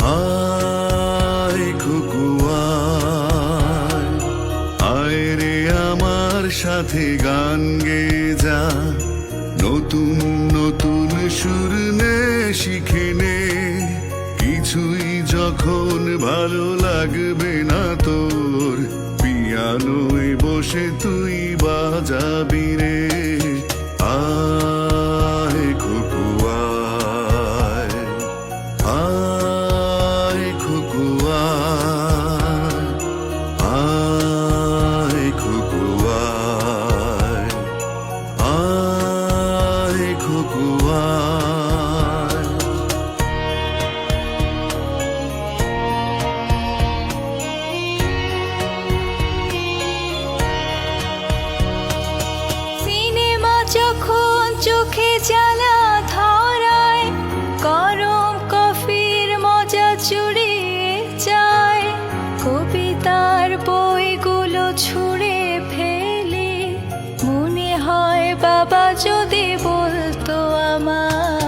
আয় খুকু আয় আমার সাথে গান গে যা নতুন নতুন সুর নে, শিখে নে। কিছুই যখন ভালো লাগবে না তোর, পিয়ানোয় বসে তুই বাজাবি রে। জ্বালা ধরায়, গরম কফির মজা চুড়িয়ে যায়। কবিতার বইগুলো ছুঁড়ে ফেলে। মনে হয় বাবা যদি বলতো আমায়।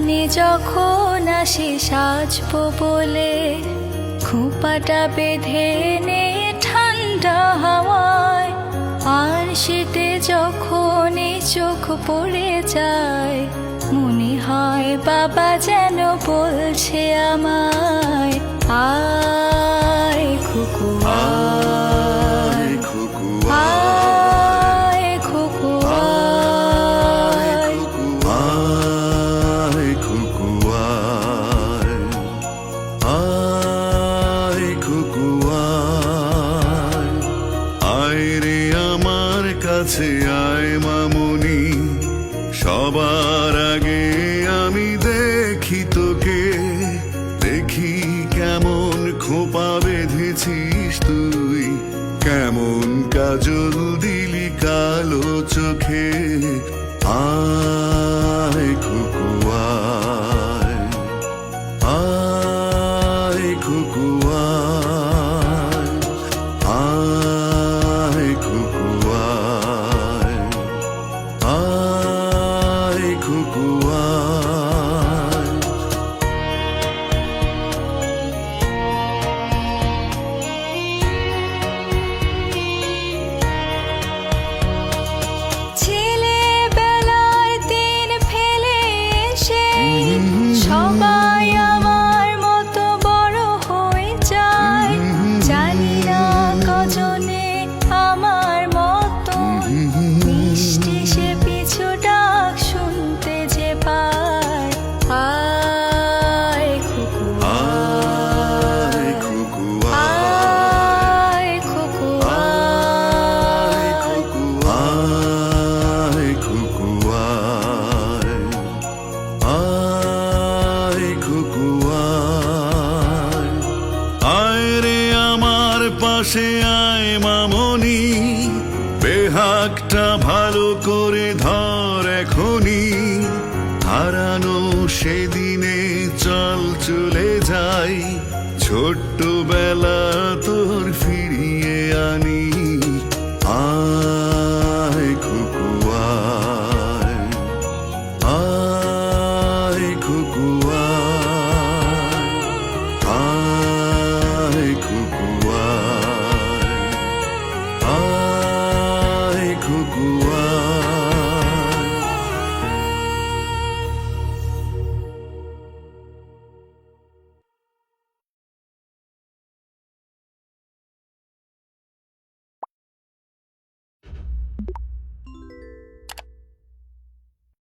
দোকানে যখন আসি সাজবো বলে, খুপাটা বেঁধে নে ঠান্ডা হাওয়ায়। আর শীতে যখন চোখ পড়ে যায়, মনে হয় বাবা যেন বলছে আমায়, আয় খুকু, আয়। খুকু আয় রে আমার কাছে, আয় মামুনি। সবার আগে আমি দেখি তোকে। দেখি কেমন খোপা বেঁধেছিস তুই। কেমন কাজল দিলি কালো চোখে। আয় পাশে আয় মামনি বেহাকটা ভালো করে ধর এখনি। হারানো সেদিনে চল চলে যাই ছোট্ট বেলা তোর ফিরিয়ে আনি। আয় খুকু